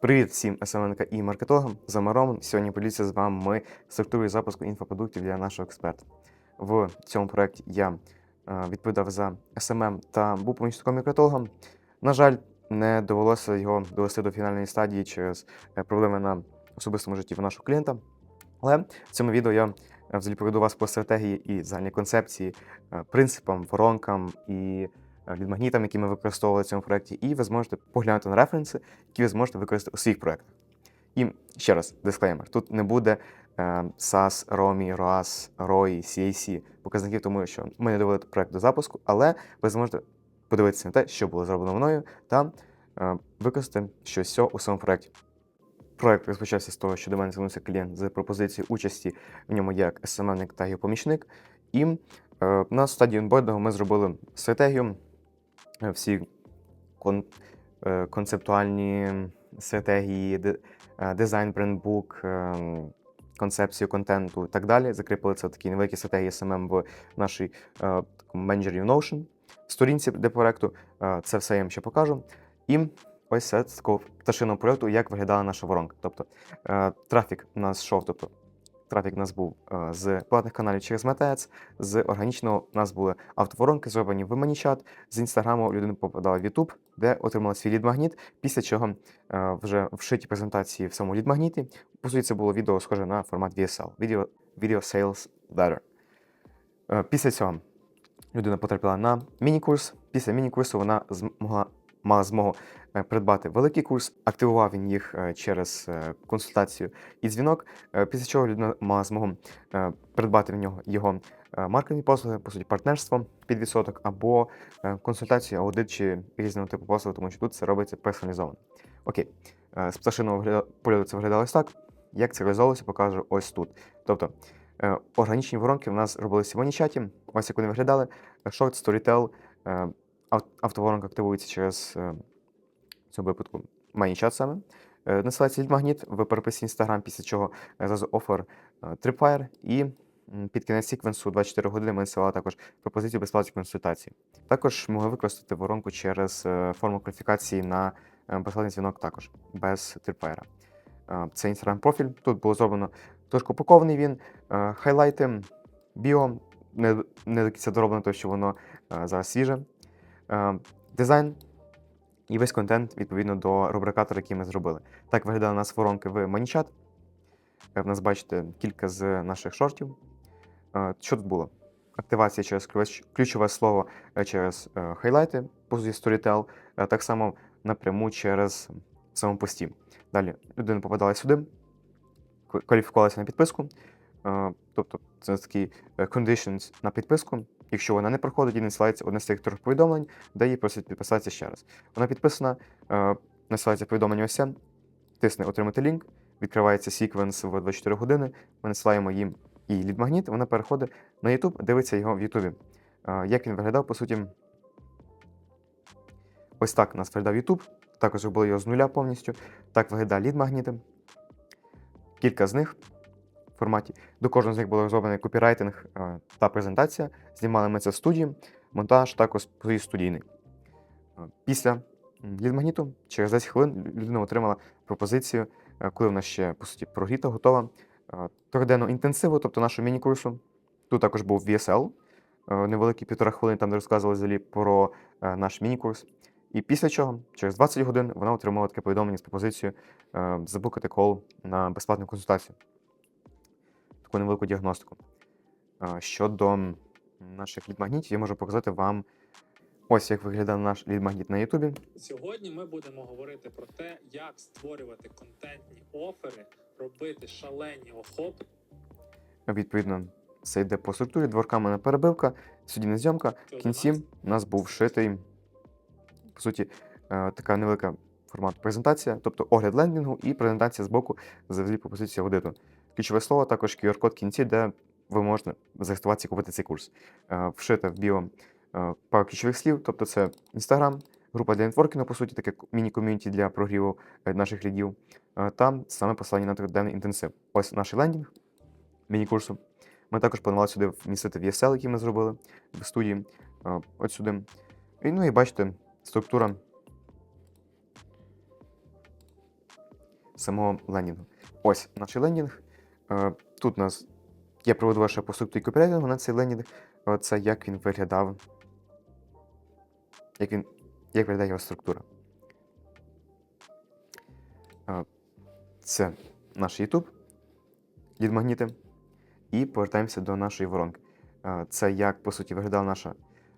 Привіт всім СМНК і маркетологам. З вами Сьогодні поділюся з вами ми структурою запуску інфопродуктів для нашого експерта. В цьому проєкті я е, відповідав за SMM та був помічником маркетологом. На жаль, не довелося його довести до фінальної стадії через е, проблеми на особистому житті в нашого клієнта. Але в цьому відео я е, взагалі поведу вас по стратегії і загальній концепції, принципам, воронкам і лідмагнітам, які ми використовували в цьому проєкті, і ви зможете поглянути на референси, які ви зможете використати у своїх проєктах. І ще раз, дисклеймер: тут не буде е, SAS, ROMI, ROAS, ROI, CAC показників, тому що ми не довели проєкт до запуску, але ви зможете подивитися на те, що було зроблено мною, та е, використати щось у своєму проєкті. Проєкт розпочався з того, що до мене звернувся клієнт з пропозицією участі в ньому як SMM-ник та помічник. І е, на стадії онбордингу ми зробили стратегію, е, всі кон, е, концептуальні стратегії, е, дизайн брендбук, е, концепцію контенту і так далі. Закріпили це в такій невеликій стратегії SMM в нашій е, менеджері Notion, сторінці для проекту. Е, це все я вам ще покажу. І ось це такого пташиного польоту, як виглядала наша воронка. Тобто е, трафік у нас йшов, тобто трафік у нас був е, з платних каналів через MetaAds, з органічного у нас були автоворонки, зроблені в ManyChat, з інстаграму людина попадала в YouTube, де отримала свій лід-магніт, після чого е, вже вшиті презентації в самому лід-магніті. По суті, це було відео схоже на формат VSL, Video, Video Sales Letter. Е, Після цього людина потрапила на міні-курс. Після міні-курсу вона змогла, мала змогу придбати великий курс, активував він їх е, через е, консультацію і дзвінок. Е, Після чого людина мала змогу е, придбати в нього його е, маркетингові послуги, по суті, партнерство під відсоток, або е, консультацію, аудит чи різного типу послуг, тому що тут це робиться персоналізовано. Окей, Е, з пташиного польоту це виглядало ось так. Як це реалізовувалося, покажу ось тут. Тобто е, органічні воронки в нас робилися в Онічаті. Ось як вони виглядали. Short, Storytel, е, автоворонка активується через е, в цьому випадку ManyChat саме. Е, Насилається лід-магніт в переписі Instagram, після чого зразу офер е, Tripwire і під кінець секвенсу 24 години ми насилали також пропозицію безплатної консультації. Також могли використати воронку через е, форму кваліфікації на безплатний дзвінок також без Tripwire. Це Instagram профіль. Тут було зроблено трошки упакований він, хайлайти, біо, не, до кінця дороблено, тому що воно зараз свіже. Дизайн і весь контент відповідно до рубрикатора, який ми зробили. Так виглядали у нас воронки в ManyChat. Е, В нас бачите кілька з наших шортів. Е, Що тут було? Активація через ключове слово е, через хайлайти, по суті, Storytel, так само напряму через самопості. Далі людина попадала сюди, кваліфікувалася на підписку. Тобто це такий conditions на підписку. Якщо вона не проходить, їй насилається одне з тих трьох повідомлень, де її просять підписатися ще раз. Вона підписана, е, насилається повідомлення ось тисне отримати лінк, відкривається секвенс в 24 години. Ми насилаємо їм і лід-магніт, вона переходить на YouTube, дивиться його в YouTube. Е, Як він виглядав, по суті, ось так нас виглядав YouTube. Також зробили його з нуля повністю. Так виглядає лід-магніти. Кілька з них форматі. До кожного з них було розроблений копірайтинг е, та презентація. Знімали ми це в студії, монтаж також студійний. Е, Після лід-магніту, через 10 хвилин людина отримала пропозицію, е, коли вона ще по суті прогріта, готова. Триденного інтенсиву, тобто нашого міні-курсу. Тут також був VSL, невеликий півтора хвилини, там де розказували взагалі про наш міні-курс. І після чого, через 20 годин, вона отримала таке повідомлення з пропозицією забукати кол на безплатну консультацію. Таку невелику діагностику. Щодо наших лід-магнітів, я можу показати вам ось як виглядає наш лід-магніт на Ютубі. Сьогодні ми будемо говорити про те, як створювати контентні офери, робити шалені охопи. Відповідно, це йде по структурі, дворками перебивка, судійна зйомка. В кінці у нас був вшитий, по суті, е, така невелика формат презентація, тобто огляд лендінгу і презентація з боку взагалі пропозиції аудиту. Ключове слово також QR-код в кінці, де ви можете зареєструватися і купити цей курс. Е, Вшите в біо е, пару ключових слів, тобто це Instagram, група для нетворкінгу, по суті, таке міні-ком'юніті для прогріву е, наших лідів. Е, Там саме посилання на триденний інтенсив. Ось наш лендінг міні-курсу. Ми також планували сюди вмістити VSL, який ми зробили в студії. От сюди. І, ну і бачите, структура самого лендінгу. Ось наш лендінг. Тут у нас я проведу лише по структурі копірайтингу на цей лендінг. Е, Це як він виглядав. Як він як виглядає його структура. Це наш YouTube, лід магніти. І повертаємося до нашої воронки. Це як, по суті, виглядало наше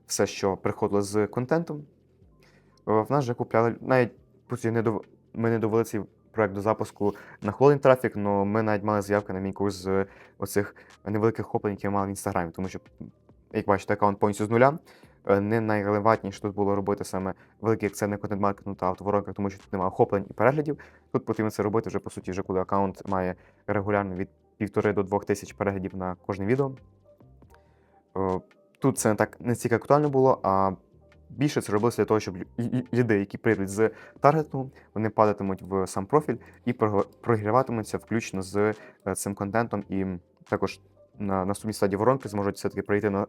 все, що приходило з контентом. В нас вже купляли, навіть по суті, ми не довели цей проект до запуску на холодний трафік, але ми навіть мали заявки на мій курс з оцих невеликих хоплень, які я мав в інстаграмі, тому що, як бачите, аккаунт повністю з нуля. Е, Не найрелевантніше тут було робити саме великий акцент контент-маркетингу та автоворонках, тому що тут немає охоплень і переглядів. Тут потрібно це робити вже по суті, вже коли аккаунт має регулярно від півтори до двох тисяч переглядів на кожне відео. Е, Тут це не так не стільки актуально було, а більше це робилося для того, щоб лю- лю- люди, які прийдуть з таргету, вони падатимуть в сам профіль і прогріватимуться включно з е, цим контентом, і також на наступній стадії воронки зможуть все-таки пройти на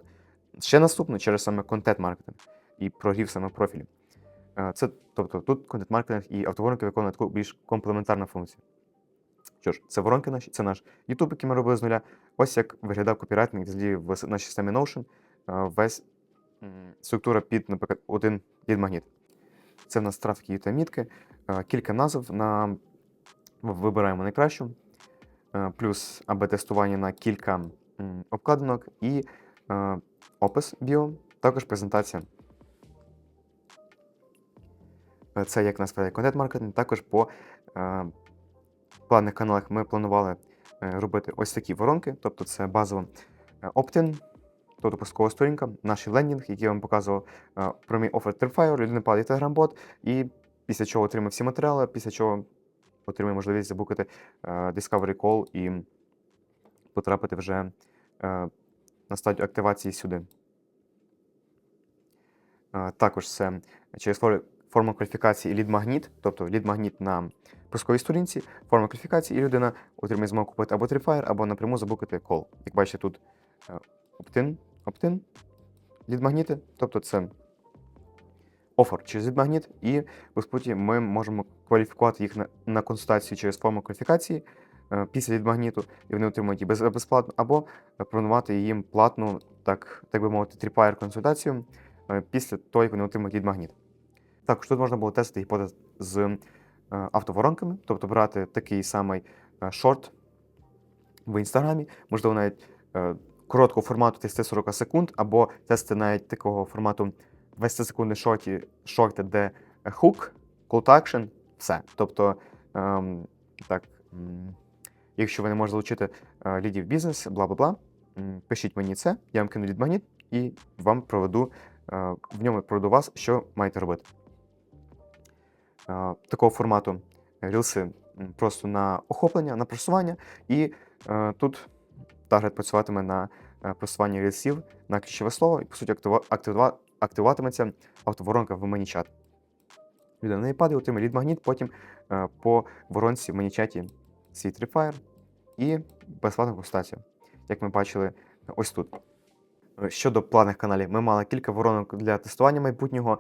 ще наступну через саме контент-маркетинг і прогрів саме профілі. Е, Це, тобто тут контент-маркетинг і автоворонки виконують таку більш комплементарну функцію. Що ж, це воронки наші, це наш YouTube, який ми робили з нуля. Ось як виглядав копірайтинг взагалі в нашій системі Notion. Е, Весь структура під, наприклад, один магніт. Це в нас трафіки та мітки, е, кілька назв на вибираємо найкращу, е, плюс АБ тестування на кілька обкладинок і е, опис біо, також презентація. Це як нас контент-маркетинг, також по платних каналах ми планували робити ось такі воронки, тобто це базово opt-in, тобто пускова сторінка, наш лендінг, який я вам показував е, про мій офер Tripwire, людина падає Telegram-бот, і після чого отримає всі матеріали, після чого отримає можливість забукати е, Discovery Call і потрапити вже е, на стадію активації сюди. Також це через фор- форму кваліфікації лід-магніт, тобто лід-магніт на пусковій сторінці, форма кваліфікації, і людина отримає змогу купити або Tripwire, або напряму забукати кол. Як бачите, тут opt-in, opt-in, лід-магніти, тобто це офер через лід-магніт, і по суті ми можемо кваліфікувати їх на, на консультацію через форму кваліфікації е, після лід-магніту, і вони отримують її без, безплатно, або пропонувати їм платну, так, так би мовити, Tripwire консультацію е, після того, як вони отримують лід-магніт. Також тут можна було тестити гіпотез з е, автоворонками, тобто брати такий самий е, шорт в інстаграмі, можливо, навіть е, короткого формату 30-40 секунд, або тести навіть такого формату 20 секундний шорті, шорти, де хук, call to action, все. Тобто, ем, так, якщо ви не можете залучити е, лідів бізнес, бла бла бла, пишіть мені це, я вам кину лід магніт і вам проведу е, в ньому проведу вас, що маєте робити. Е, Такого формату рілси просто на охоплення, на просування, і тут таргет працюватиме на е, просуванні рілсів на ключове слово, і по суті актива- активуватиметься автоворонка в ManyChat. Людина на неї отримає лід-магніт, потім е, по воронці в ManyChat свій Tripwire і безплатну консультацію, як ми бачили ось тут. Е, Щодо платних каналів, ми мали кілька воронок для тестування майбутнього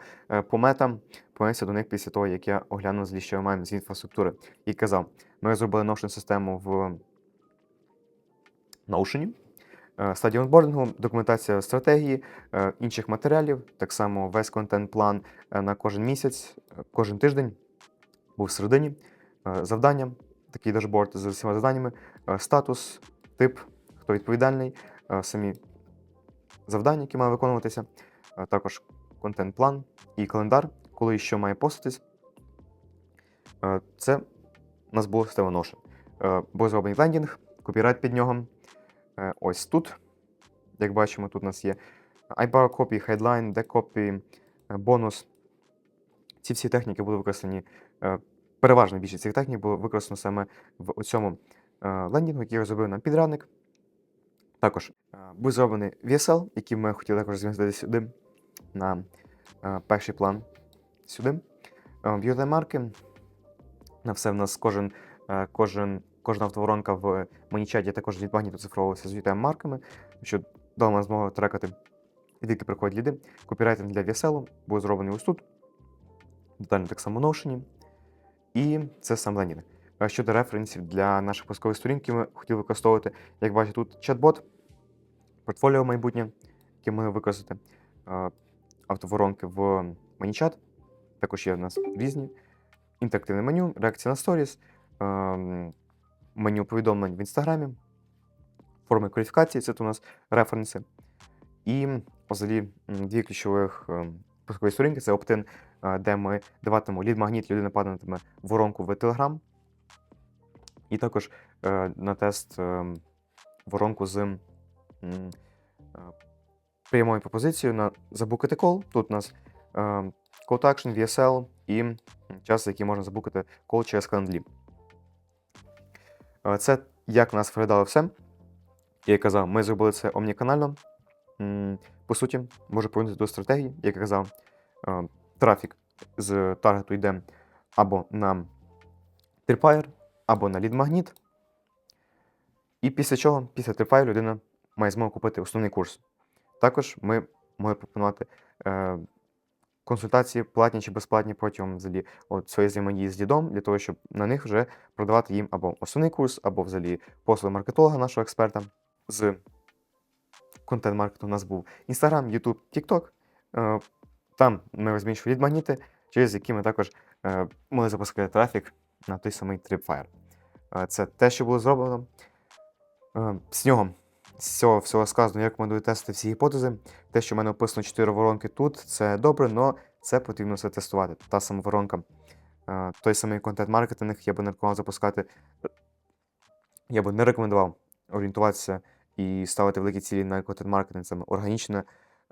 по метам. Повернемося до них після того, як я оглянув злі, що маємо з інфраструктури. І казав, ми зробили Notion систему в Notion, е, стадію онбордингу, документація стратегії, е, інших матеріалів, так само весь контент-план е, на кожен місяць, кожен тиждень був всередині. Е, Завдання, такий дашборд з усіма завданнями, статус, тип, хто відповідальний, самі завдання, які мають виконуватися, також контент-план і календар, коли і що має постатись. Це у нас було Notion. Був зроблений лендінг, копірайт під нього. Е, Ось тут, як бачимо, тут у нас є iBar copy, headline, decopy, е, бонус. Ці всі техніки були використані, е, переважна більшість цих технік було використано саме в цьому лендінгу, який розробив нам підрадник. Також був зроблений VSL, який ми хотіли також змістити сюди на перший план сюди. В'юзер марки. На все в нас кожен, кожен, кожна автоворонка в монічаті також від магніту цифровувалася з UTM марками, що дало нам змогу трекати, звідки приходять ліди. Копірайтинг для VSL був зроблений ось тут. Детально так само Notion. І це сам лендінг. Е, Щодо референсів для наших пускових сторінок, які ми хотіли використовувати, як бачите, тут чат-бот, портфоліо майбутнє, яке ми використати, автоворонки в ManyChat, також є в нас різні, інтерактивне меню, реакція на сторіс, ем, меню повідомлень в інстаграмі, форми кваліфікації, це тут у нас референси. І взагалі дві ключових ем, пускові сторінки це оптин, е, де ми даватимемо лід-магніт, людина падатиме воронку в Telegram. І також е, на тест е, воронку з е, прямою пропозицією на забукати кол. Тут у нас е, to action, VSL і час, за який можна забукати кол через Calendly. Е, Це як нас виглядало все. Я казав, ми зробили це омніканально. По суті, можу повернути до стратегії, як я казав, е, трафік з таргету йде або на Tripwire, або на лід-магніт. І після чого, після Tripwire, людина має змогу купити основний курс. Також ми могли пропонувати е, консультації, платні чи безплатні протягом взагалі от своєї взаємодії з лідом, для того, щоб на них вже продавати їм або основний курс, або взагалі послуги маркетолога, нашого експерта. З контент-маркету у нас був Instagram, YouTube, TikTok. Е, Там ми розміщували лід-магніти, через які ми також е, могли запускати трафік на той самий Tripwire. Е, Це те, що було зроблено. З нього, з цього всього сказано, я рекомендую тестити всі гіпотези. Те, що в мене описано 4 воронки тут, це добре, але це потрібно все тестувати. Та сама воронка, е, той самий контент-маркетинг, я би не рекомендував запускати. Я би не рекомендував орієнтуватися і ставити великі цілі на контент-маркетинг, саме органічне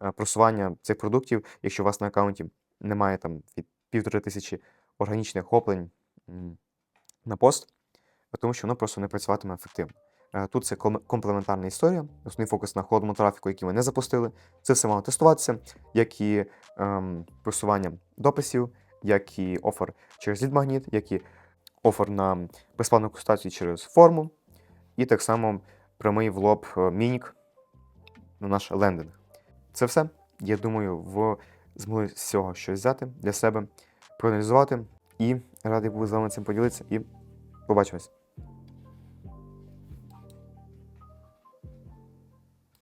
е, просування цих продуктів, якщо у вас на аккаунті немає там від півтори тисячі органічних охоплень м, на пост, тому що воно просто не працюватиме ефективно. Е, Тут це комплементарна історія, основний фокус на холодному трафіку, який ми не запустили. Це все мало тестуватися, як і ем, просування дописів, як і офер через лід-магніт, як і офер на безплатну консультацію через форму, і так само прямий в лоб е, мінік на наш лендинг. Це все. Я думаю, ви змогли з цього щось взяти для себе, проаналізувати. І радий був з вами цим поділитися. І побачимось.